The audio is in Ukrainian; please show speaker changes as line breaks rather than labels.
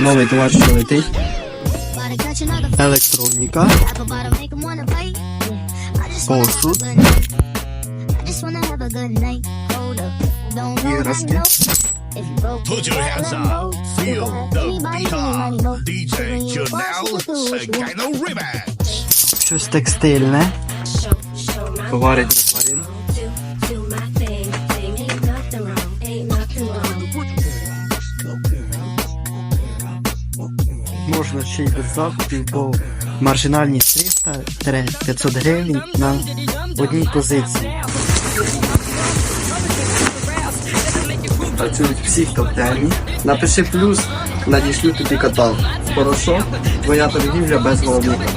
Новий товар, що летить. Електроніка. Посуд. Іграшки.
Put your hands up, feel the beat. DJ Janelle Sagano Remix.
Щось текстильне. Товари для тварин. Можна ще й без закупів, бо маржинальність 300-500 гривень на одній позиції. Працюють всі хто в темі. Напиши плюс, надішлю тобі каталог. Хорошо? Твоя торгівля без головника.